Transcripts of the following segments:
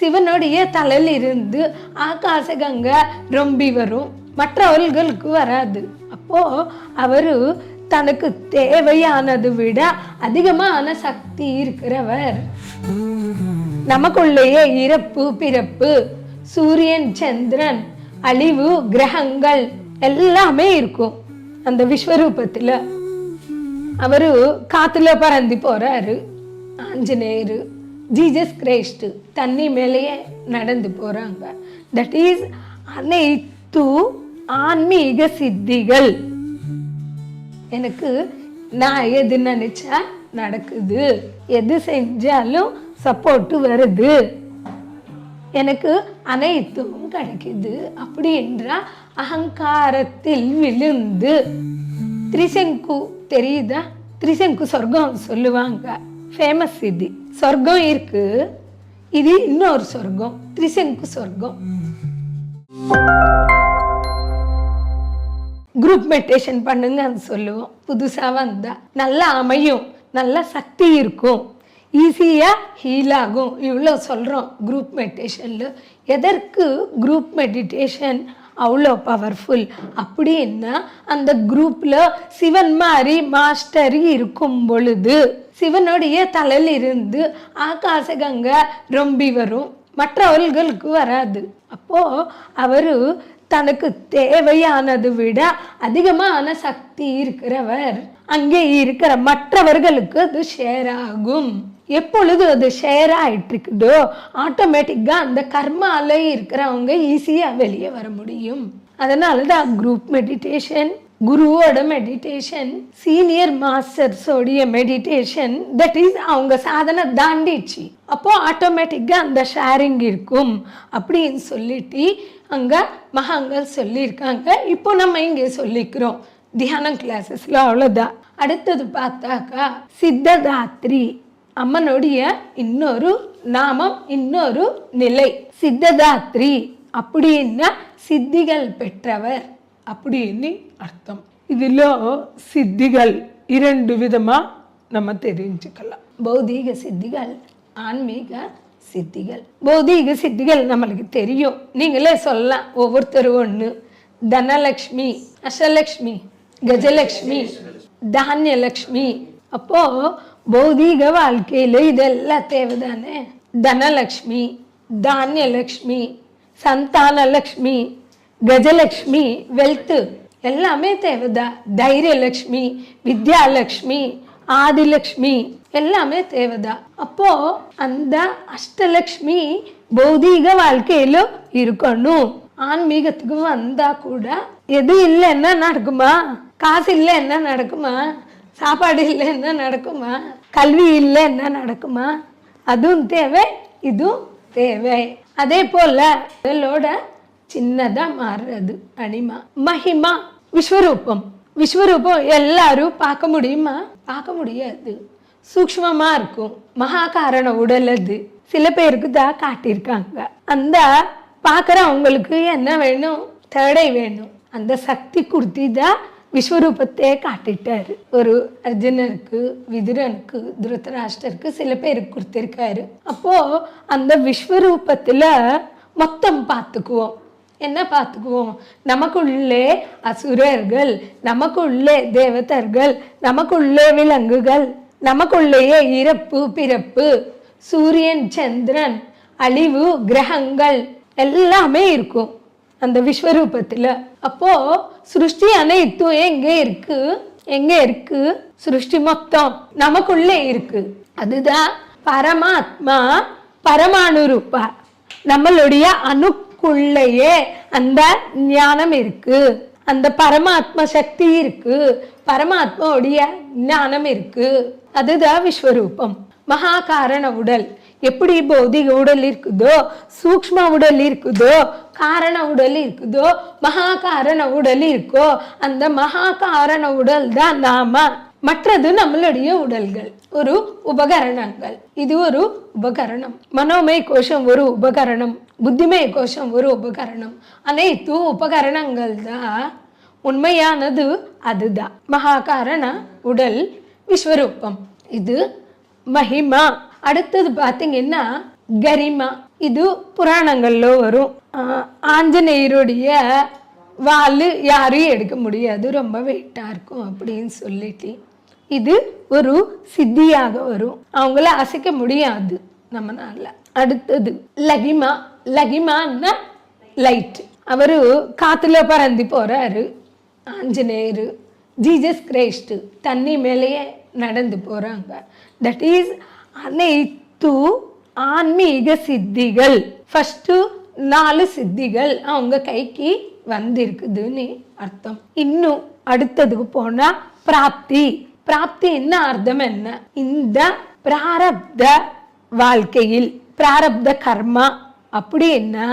சிவனுடைய தலையில் இருந்து ஆகாச கங்கை ரொம்பி வரும். மற்றவர்களுக்கு வராது. அப்போ அவரு தனக்கு தேவையானது விட அதிகமான சக்தி இருக்கிறவர். நமக்குள்ளேயே இறப்பு பிறப்பு சூரியன் சந்திரன் அழிவு கிரகங்கள் எல்லாமே இருக்கும். அந்த விஸ்வரூபத்துல. அவரு காத்துல பறந்து போறாரு. ஆஞ்சநேயர். ஜீசஸ் கிரைஸ்ட் தண்ணி மேலேயே நடந்து போகிறாங்க தட் இஸ் அனைத்து ஆன்மீக சித்திகள். எனக்கு நான் எது நினச்சா நடக்குது எது செஞ்சாலும் சப்போர்ட்டு வருது. எனக்கு அனைத்தும் கிடைக்குது அப்படி என்றால் அகங்காரத்தில் விழுந்து. திரிசங்கு தெரியுதா? திரிசங்கு சொர்க்கம் சொல்லுவாங்க. ஃபேமஸ் இது. சொர்க்கம் இருக்கு. இது இன்னொரு சொர்க்கம் திரிசங்கு சொர்க்கம். குரூப் மெடிடேஷன் பண்ணுங்கன்னு சொல்லுவோம். புதுசாக வந்தா நல்லா அமையும் நல்ல சக்தி இருக்கும். ஈஸியாக ஹீல் ஆகும். இவ்வளோ சொல்கிறோம் குரூப் மெடிடேஷனில் எதற்கு குரூப் மெடிடேஷன் அவ்வளோ பவர்ஃபுல் அப்படின்னா அந்த குரூப்பில் சிவன் மாதிரி மாஸ்டர் இருக்கும் பொழுது சிவனுடைய தலையிலிருந்து ஆகாச கங்கை ரொம்பி வரும். மற்றவர்களுக்கு வராது. அப்போது அவர் தனக்கு தேவையானது விட அதிகமான சக்தி இருக்கிறவர். அங்கே இருக்கிற மற்றவர்களுக்கு அது ஷேர் ஆகும் எப்பொழுது அது ஷேர் ஆகிட்டு இருக்குதோ ஆட்டோமேட்டிக்காக அந்த கர்மால இருக்கிறவங்க ஈஸியாக வெளியே வர முடியும். அதனால தான் குரூப் மெடிடேஷன் குருவோட மெடிடேஷன் சீனியர் மாஸ்டர்ஸோடைய மெடிடேஷன் தட் இஸ் அவங்க சாதனை தாண்டிச்சு அப்போ ஆட்டோமேட்டிக்காக அந்த ஷேரிங் இருக்கும் அப்படின்னு சொல்லிட்டு அங்கே மகாங்கள் சொல்லியிருக்காங்க. இப்போ நம்ம இங்கே சொல்லிக்கிறோம். தியானம் கிளாஸஸ்ல அவ்வளோதான் அடுத்தது பார்த்தாக்கா சித்ததாத்ரி அம்மனுடைய இன்னொரு நாமம் இன்னொரு நிலை. சித்ததாத்ரி அப்படின்னா சித்திகள் பெற்றவர் அப்படின்னு அர்த்தம். இதில் சித்திகள் இரண்டு விதமாக நம்ம தெரிஞ்சுக்கலாம். பௌதீக சித்திகள் ஆன்மீக சித்திகள். பௌதீக சித்திகள் நம்மளுக்கு தெரியும். நீங்களே சொல்லலாம். ஒவ்வொருத்தரும் ஒன்று தனலக்ஷ்மி அஷ்டலக்ஷ்மி கஜலக்ஷ்மி தானியலக்ஷ்மி. அப்போ பௌதீக வாழ்க்கையில் இதெல்லாம் தேவைதானே? தனலக்ஷ்மி தானியலக்ஷ்மி சந்தானலக்ஷ்மி கஜலக்ஷ்மி வெல்த்து. எல்லாமே தேவைதான். தைரியலக்ஷ்மி வித்யாலக்ஷ்மி ஆதிலக்ஷ்மி எல்லாமே தேவைதான். அப்போ அந்த அஷ்டலக்ஷ்மி பௌதீக வாழ்க்கையில இருக்கணும். ஆன்மீகத்துக்கு வந்தா கூட எது இல்லைன்னா நடக்குமா? காசு இல்லை என்ன நடக்குமா? சாப்பாடு இல்லை என்ன நடக்குமா? கல்வி இல்லை என்ன நடக்குமா? அதுவும் தேவை இதுவும் தேவை. அதே போல இதோட சின்னதா மாறுறது அனிமா மகிமா. விஸ்வரூபம். விஸ்வரூபம் எல்லாரும் பார்க்க முடியுமா? பார்க்க முடியாது. சூக்ஷ்மமா இருக்கும். மகாகாரண உடல் அது. சில பேருக்கு தான் காட்டியிருக்காங்க. அந்த பார்க்குறவங்களுக்கு என்ன வேணும்? தேடை வேணும். அந்த சக்தி கொடுத்தி தான் விஸ்வரூபத்தையே காட்டிட்டாரு. ஒரு அர்ஜுனனுக்கு விதுரனுக்கு துருத்தராஷ்டருக்கு சில பேருக்கு கொடுத்துருக்காரு. அப்போ அந்த விஸ்வரூபத்தில் மொத்தம் பார்த்துக்குவோம். என்ன பார்த்துக்குவோம்? நமக்குள்ளே அசுரர்கள் நமக்குள்ளே தேவதர்கள் நமக்குள்ளே விலங்குகள் நமக்குள்ளேயே இறப்பு பிறப்பு சூரியன் சந்திரன் அழிவு கிரகங்கள் எல்லாமே இருக்கும் அந்த விஸ்வரூபத்துல. அப்போ சிருஷ்டி அனைத்தும் எங்கே இருக்கு? எங்கே இருக்கு? சிருஷ்டி மொத்தம் நமக்குள்ளே இருக்கு. அதுதான் பரமாத்மா பரமானு ரூபா நம்மளுடைய நமக்குள்ளேயே அந்த ஞானம் இருக்கு. அந்த பரமாத்ம சக்தி இருக்கு. பரமாத்மாவுடைய ஞானம் இருக்கு. அதுதான் விஸ்வரூபம். மகாகாரண உடல். எப்படி பௌதிக உடல் இருக்குதோ சூக்ஷ்ம உடல் இருக்குதோ காரண உடல் இருக்குதோ மகாகாரண உடல் இருக்கோ அந்த மகாகாரண உடல் தான் நாம. மற்றது நம்மளுடைய உடல்கள். ஒரு உபகரணங்கள். இது ஒரு உபகரணம். மனோமய கோஷம் ஒரு உபகரணம். புத்திமய கோஷம் ஒரு உபகரணம். அனைத்து உபகரணங்கள் தான். உண்மையானது அதுதான். மகாகாரண உடல் விஸ்வரூபம். இது மகிமா. அடுத்தது பார்த்தீங்கன்னா கரிமா. இது புராணங்கள்ல வரும். ஆஞ்சநேயருடைய வால் யாரையும் எடுக்க முடியாது. ரொம்ப வெயிட்டாக இருக்கும் அப்படின்னு சொல்லிட்டு. இது ஒரு சித்தியாக வரும். அவங்கள அசைக்க முடியாது நம்மனால. அடுத்தது லகிமா. லகிமான்னா லைட் அவரு காத்துல பறந்து போறாரு. ஆஞ்சநேயர் ஜீசஸ் கிரைஸ்ட் தண்ணி மேலேயே நடந்து போறாங்க. தட் இஸ் அனைத்து ஆன்மீக சித்திகள். ஃபர்ஸ்ட் நாலு சித்திகள் அவங்க கைக்கு வந்திருக்குதுன்னு அர்த்தம். இன்னும் அடுத்ததுக்கு போனா பிராப்தி. பிராப்தி என்ன அர்த்தம் என்ன இந்த பிராரப்த வாழ்க்கையில் பிராரப்த கர்மா அப்படின்னா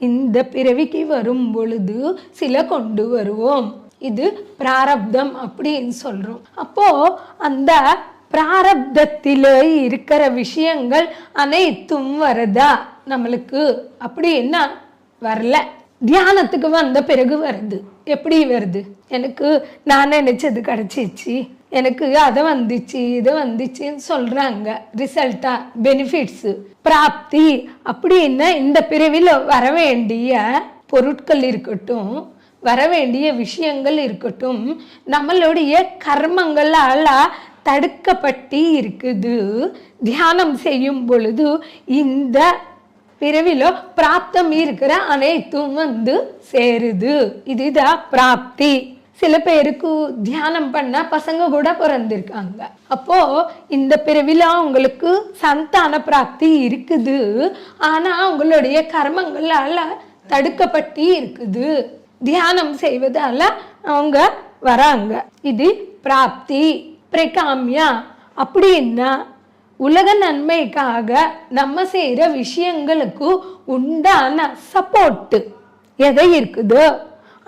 இந்த பிறவிக்கு வரும் பொழுது சில கொண்டு வருவோம் இது பிராரப்தம் அப்படின்னு சொல்றோம் அப்போ அந்த பிராரப்தத்தில இருக்கிற விஷயங்கள் அனைத்தும் வருதா நம்மளுக்கு அப்படின்னா வரல தியானத்துக்கு வந்த பிறகு வருது எப்படி வருது எனக்கு நான் நினைச்சது கிடைச்சிச்சு எனக்கு அதை வந்துச்சு இது வந்துச்சுன்னு சொல்கிறாங்க ரிசல்ட்டாக பெனிஃபிட்ஸு பிராப்தி. அப்படின்னா இந்த பிரிவில் வர வேண்டிய பொருட்கள் இருக்கட்டும் வர வேண்டிய விஷயங்கள் இருக்கட்டும் நம்மளுடைய கர்மங்களால் தடுக்கப்பட்டு இருக்குது. தியானம் செய்யும் பொழுது இந்த பிறவிலோ பிராப்தம் இருக்கிற அனைத்தும் வந்து சேருது. இதுதான் பிராப்தி. சில பேருக்கு தியானம் பண்ண பசங்க கூட பிறந்திருக்காங்க. அப்போ இந்த பிறவில அவங்களுக்கு சந்தான பிராப்தி இருக்குது. ஆனா அவங்களுடைய கர்மங்களால தடுக்கப்பட்டு இருக்குது. தியானம் செய்வதால அவங்க வராங்க. இது பிராப்தி பிரகாமியா. அப்படின்னா உலக நன்மைக்காக நம்ம செய்கிற விஷயங்களுக்கு உண்டான சப்போர்ட்டு எதை இருக்குதோ?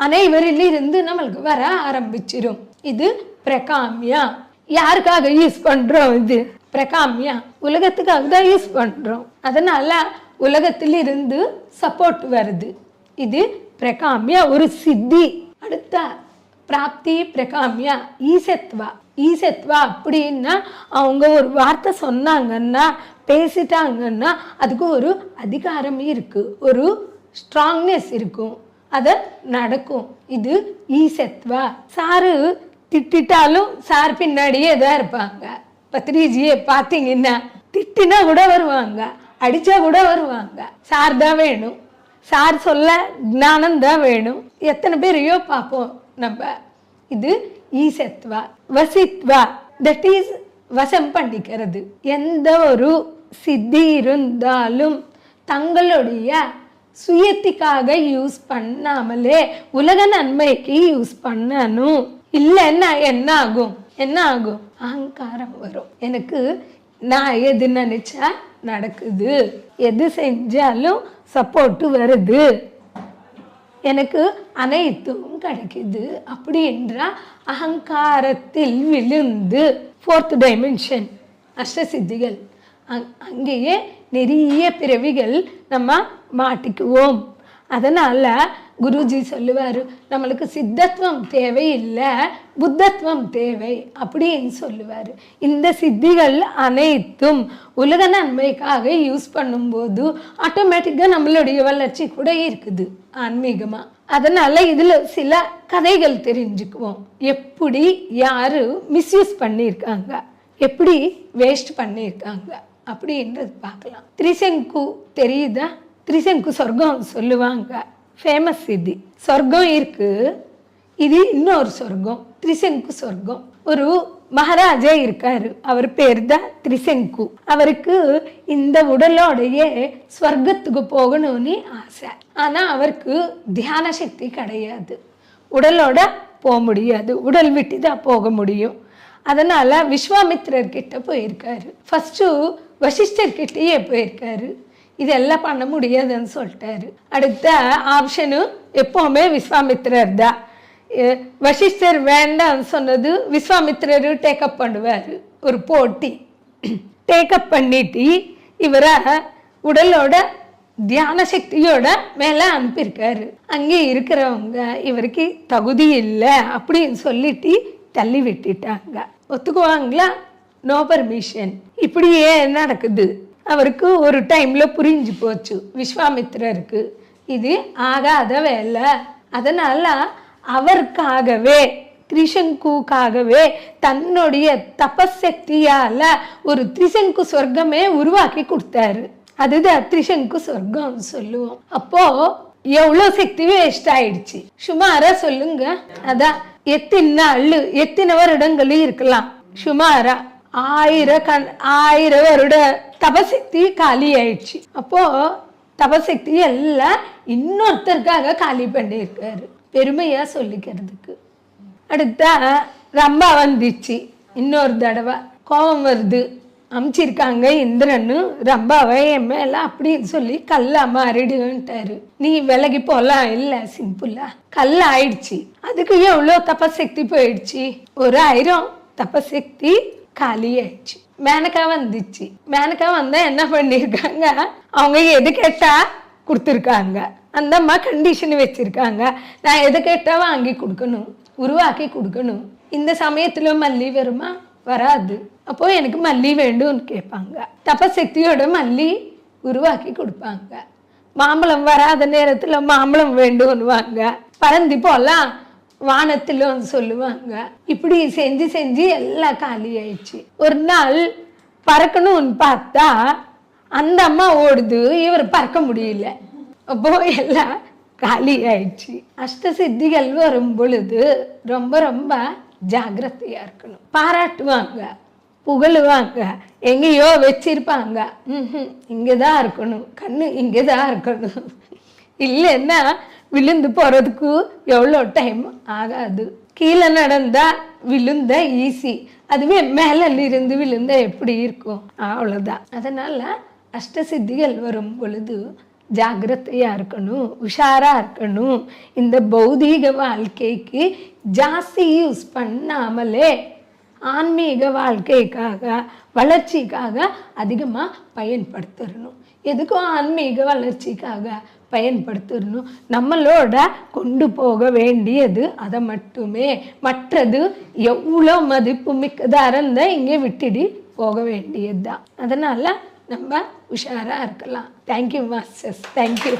அனைவரிலிருந்து நம்மளுக்கு வர ஆரம்பிச்சிடும் இது பிரகாமியா. யாருக்காக யூஸ் பண்றோம் இது? பிரகாமியா. உலகத்துக்காக தான் யூஸ் பண்றோம். அதனால உலகத்திலிருந்து சப்போர்ட் வருது. இது பிரகாமியா. ஒரு சித்தி. அடுத்த பிராப்தி பிரகாமியா. ஈசத்வா. ஈசத்வா அப்படின்னா அவங்க ஒரு வார்த்தை சொன்னாங்கன்னா பேசிட்டாங்கன்னா அதுக்கு ஒரு அதிகாரம் இருக்கு. ஒரு ஸ்ட்ராங்னஸ் இருக்கும். அது நடக்கும். இது ஈசத்வா சாரு திட்டிட்டாலும் சார் பின்னாடியே தான் இருப்பாங்க. பத்ரிஜியை பார்த்தீங்கன்னா திட்டினா கூட வருவாங்க. அடிச்சா கூட வருவாங்க. சார் தான் வேணும். சார் சொல்ல ஞானம் தான் வேணும். எத்தனை பேரையோ பார்ப்போம் நம்ம. இது ஈசத்வா வசித்வா. தட் இஸ் வசம் பண்ணிக்கிறது. எந்த ஒரு சித்தி இருந்தாலும் தங்களுடைய சுயத்துக்காக யூஸ் பண்ணாமலே உலக நன்மைக்கு யூஸ் பண்ணணும். இல்லைன்னா என்ன ஆகும் என்ன ஆகும் அகங்காரம் வரும். எனக்கு நான் எது நினைச்சா நடக்குது? எது செஞ்சாலும் சப்போர்ட்டு வருது. எனக்கு அனைத்தும் கிடைக்குது அப்படி என்றால் அகங்காரத்தில் விழுந்து ஃபோர்த் டைமென்ஷன் அஷ்டசித்திகள் அங் அங்கேயே நிறைய பிறவிகள் நம்ம மாட்டிக்குவோம். அதனால் குருஜி சொல்லுவார் நம்மளுக்கு சித்தத்துவம் தேவையில்லை புத்தத்துவம் தேவை அப்படின்னு சொல்லுவார். இந்த சித்திகள் அனைத்தும் உலக நன்மைக்காக யூஸ் பண்ணும்போது ஆட்டோமேட்டிக்காக நம்மளுடைய வளர்ச்சி கூட இருக்குது ஆன்மீகமாக அதனால் இதில் சில கதைகள் தெரிஞ்சுக்குவோம். எப்படி யார் மிஸ்யூஸ் பண்ணியிருக்காங்க? எப்படி வேஸ்ட் பண்ணியிருக்காங்க? அப்படின்றது பார்க்கலாம். திரிசங்கு தெரியுதா? திரிசங்கு சொர்க்கம் சொல்லுவாங்க. ஃபேமஸ் இது. சொர்க்கம் இருக்கு. இது இன்னொரு சொர்க்கம். திரிசங்கு சொர்க்கம். ஒரு மகாராஜா இருக்காரு. அவர் பேர் தான் திரிசங்கு. அவருக்கு இந்த உடலோடைய ஸ்வர்க்கத்துக்கு போகணும்னு ஆசை. ஆனா அவருக்கு தியான சக்தி கிடையாது. உடலோட போக முடியாது. உடல் விட்டு தான் போக முடியும். அதனால விஸ்வாமித்திரர்கிட்ட போயிருக்காரு. ஃபர்ஸ்ட் வசிஷ்டர்கிட்டயே போயிருக்காரு. இதெல்லாம் பண்ண முடியாதுன்னு சொல்லிட்டாரு. அடுத்த ஆப்ஷனு எப்போவுமே விஸ்வாமித்திரர் தான். வசிஷ்டர் வேண்டாம்னு சொன்னது விஸ்வாமித்திரர் டேக்கப் பண்ணுவார். ஒரு போட்டி. டேக்கப் பண்ணிட்டு இவரை உடலோட தியான சக்தியோட மேலே அனுப்பியிருக்காரு. அங்கே இருக்கிறவங்க இவருக்கு தகுதி இல்லை அப்படின்னு சொல்லிட்டு தள்ளி விட்டுட்டாங்க. ஒத்துக்குவாங்களா? நோ பர்மிஷன் இப்படியே நடக்குது. அவருக்கு ஒரு டைம்ல புரிஞ்சு போச்சு. விஸ்வாமித்திரருக்கு. இது ஆகாத வேலை. அதனால அவருக்காகவே திரிசங்குக்காகவே தன்னுடைய தபசக்தியால ஒரு திரிசங்கு சொர்க்கமே உருவாக்கி கொடுத்தாரு. அதுதான் திரிசங்கு சொர்க்கம் சொல்லுவோம். அப்போ எவ்வளோ சக்தி வேஸ்ட் ஆயிடுச்சு. சுமாரா சொல்லுங்க. அதான் எத்தனை நாள் எத்தனை வருடங்கள் இருக்கலாம். சுமாரா. ஆயிர கண் ஆயிர வருட தபசக்தி காலி ஆயிடுச்சு. அப்போ தபசக்தி எல்லாம் இன்னொருத்தருக்காக காலி பண்ணியிருக்காரு. பெருமையா சொல்லிக்கிறதுக்கு. அடுத்தா ரம்பா வந்துச்சு. இன்னொரு தடவை கோபம் வருது. அமிச்சிருக்காங்க இந்திரன்னு. ரம்பாவை என் மேல அப்படின்னு சொல்லி கல்லா மாறிடுன்ட்டாரு நீ விலகி போலாம். இல்ல சிம்பிளா கல் ஆயிடுச்சு. அதுக்கு எவ்வளோ தபசக்தி போயிடுச்சு? ஒரு ஆயிரம் தபசக்தி காலியாயிடுச்சு மேனக்கா வந்துச்சு மேனக்கா வந்தா என்ன பண்ணியிருக்காங்க அவங்க எது கேட்டா கொடுத்துருக்காங்க அந்த அம்மா கண்டிஷன் வச்சிருக்காங்க நான் எது கேட்டால் வாங்கி கொடுக்கணும் உருவாக்கி கொடுக்கணும் இந்த சமயத்தில் மல்லி வருமா வராது அப்போது எனக்கு மல்லி வேண்டும்னு கேட்பாங்க தபசக்தியோட மல்லி உருவாக்கி கொடுப்பாங்க மாம்பழம் வராத நேரத்தில் மாம்பழம் வேண்டும்னுவாங்க பறந்து போகலாம் வானத்திலும் சொல்லுவாங்க. இப்படி செஞ்சு செஞ்சு எல்லாம் காலி ஆயிடுச்சு. ஒரு நாள் பறக்கணும்னு பார்த்தா அந்த அம்மா ஓடுது. இவர் பறக்க முடியல. அப்போ எல்லாம் காலி ஆயிடுச்சு. அஷ்ட சித்திகள் வரும் பொழுது ரொம்ப ரொம்ப ஜாக்கிரதையா இருக்கணும். பாராட்டுவாங்க. புகழுவாங்க. எங்கேயோ வச்சிருப்பாங்க. ம்ஹும், இங்கதான் இருக்கணும். கண்ணு இங்கதான் இருக்கணும். இல்லைன்னா விழுந்து போகிறதுக்கு எவ்வளோ டைம் ஆகாது. கீழே நடந்தால் விழுந்த ஈஸி அதுவே மேலே இருந்து விழுந்தால் எப்படி இருக்கும்? அவ்வளோதான் அதனால் அஷ்டசித்திகள் வரும் பொழுது ஜாகிரதையாக இருக்கணும் உஷாராக இருக்கணும். இந்த பௌதீக வாழ்க்கைக்கு ஜாஸ்தி யூஸ் பண்ணாமலே ஆன்மீக வாழ்க்கைக்காக வளர்ச்சிக்காக அதிகமாக பயன்படுத்தணும். எதுக்கும் ஆன்மீக வளர்ச்சிக்காக பயன்படுத்திடணும் நம்மளோட கொண்டு போக வேண்டியது அதை மட்டுமே. மற்றது எவ்வளோ மதிப்பு மிக்கதாக இருந்தால் இங்கே விட்டுடி போக வேண்டியது தான் அதனால் நம்ம உஷாராக இருக்கலாம். Thank you masters thank you